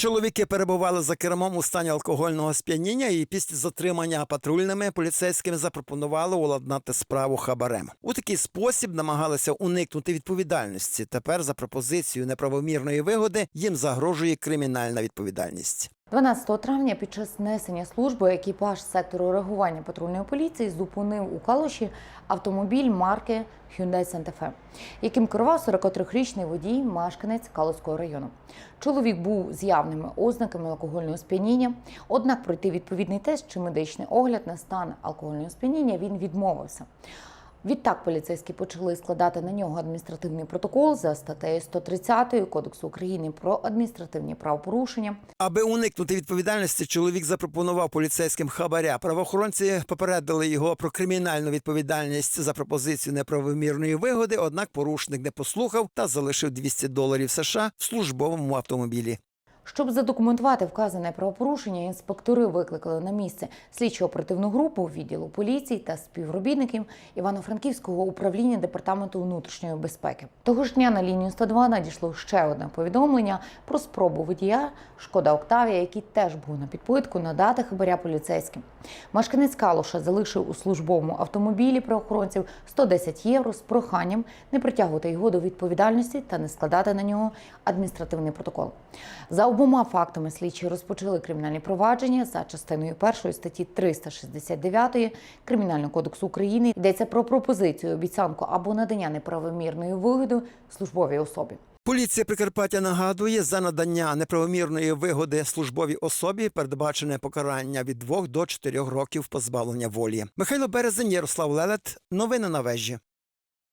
Чоловіки перебували за кермом у стані алкогольного сп'яніння і після затримання патрульними поліцейськими запропонували уладнати справу хабарем. У такий спосіб намагалися уникнути відповідальності. Тепер за пропозицію неправомірної вигоди їм загрожує кримінальна відповідальність. 12 травня під час несення служби екіпаж сектору реагування патрульної поліції зупинив у Калуші автомобіль марки Hyundai Santa Fe, яким керував 43-річний водій, мешканець Калуського району. Чоловік був з явними ознаками алкогольного сп'яніння, однак пройти відповідний тест чи медичний огляд на стан алкогольного сп'яніння він відмовився. Відтак поліцейські почали складати на нього адміністративний протокол за статтею 130 Кодексу України про адміністративні правопорушення. Аби уникнути відповідальності, чоловік запропонував поліцейським хабаря. Правоохоронці попередили його про кримінальну відповідальність за пропозицію неправомірної вигоди. Однак порушник не послухав та залишив 200 доларів США в службовому автомобілі. Щоб задокументувати вказане правопорушення, інспектори викликали на місце слідчо-оперативну групу відділу поліції та співробітників Івано-Франківського управління департаменту внутрішньої безпеки. Того ж дня на лінію 102 надійшло ще одне повідомлення про спробу водія Шкода Октавія, який теж був на підпитку, надати хабаря поліцейським. Мешканець Калуша залишив у службовому автомобілі правоохоронців 110 євро з проханням не притягувати його до відповідальності та не складати на нього адміністративний протокол. За обома фактами слідчі розпочали кримінальні провадження за частиною першої статті 369 Кримінального кодексу України. Йдеться про пропозицію, обіцянку або надання неправомірної вигоди службовій особі. Поліція Прикарпаття нагадує, за надання неправомірної вигоди службовій особі передбачене покарання від 2 до 4 років позбавлення волі. Михайло Березень, Ярослав Лелет. Новини на вежі.